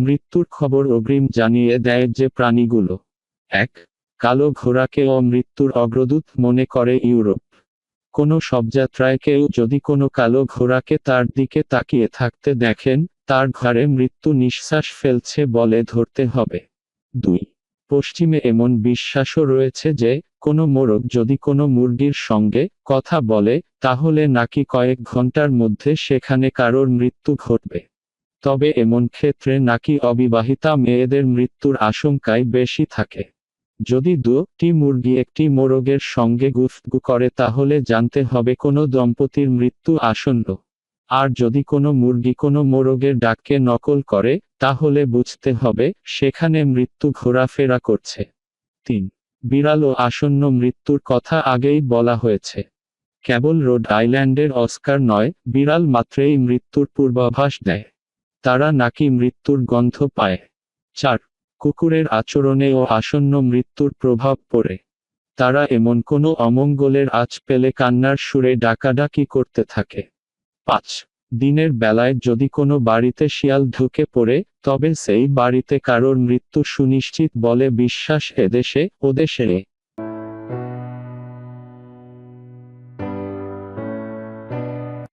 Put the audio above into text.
মৃত্যুর খবর অগ্রিম জানিয়ে দেয় যে প্রাণীগুলো, এক, কালো ঘোড়াকে মৃত্যুর অগ্রদূত মনে করে ইউরোপ। কোনো শবযাত্রায় কেউ যদি কোনো কালো ঘোড়াকে তার দিকে তাকিয়ে থাকতে দেখেন, তার ঘরে মৃত্যু নিঃশ্বাস ফেলছে বলে ধরতে হবে। দুই, পশ্চিমে এমন বিশ্বাসও রয়েছে যে, কোনো মোরগ যদি কোনো মুরগির সঙ্গে কথা বলে, তাহলে নাকি কয়েক ঘণ্টার মধ্যে সেখানে কারোর মৃত্যু ঘটবে। তবে এমন ক্ষেত্রে নাকি অবিবাহিতা মেয়েদের মৃত্যুর আশঙ্কাই বেশি থাকে। যদি দুটি মুরগি একটি মোরগের সঙ্গে গুফগু করে, তাহলে জানতে হবে কোনো দম্পতির মৃত্যু আসন্ন। আর যদি কোনো মুরগি কোনো মোরগের ডাককে নকল করে, তাহলে বুঝতে হবে সেখানে মৃত্যু ঘোরাফেরা করছে। তিন, বিড়াল ও আসন্ন মৃত্যুর কথা আগেই বলা হয়েছে। কেবল রোড আইল্যান্ডের অস্কার নয়, বিড়াল মাত্রেই মৃত্যুর পূর্বাভাস দেয়। তারা নাকি মৃত্যুর গন্ধ পায়। চার, কুকুরের আচরণে ও আসন্ন মৃত্যুর প্রভাব পড়ে। তারা এমন কোনো অমঙ্গলের আঁচ পেলে কান্নার সুরে ডাকাডাকি করতে থাকে। পাঁচ, দিনের বেলায় যদি কোনো বাড়িতে শিয়াল ঢুকে পড়ে, তবে সেই বাড়িতে কারোর মৃত্যু সুনিশ্চিত বলে বিশ্বাস এদেশে, ওদেশে।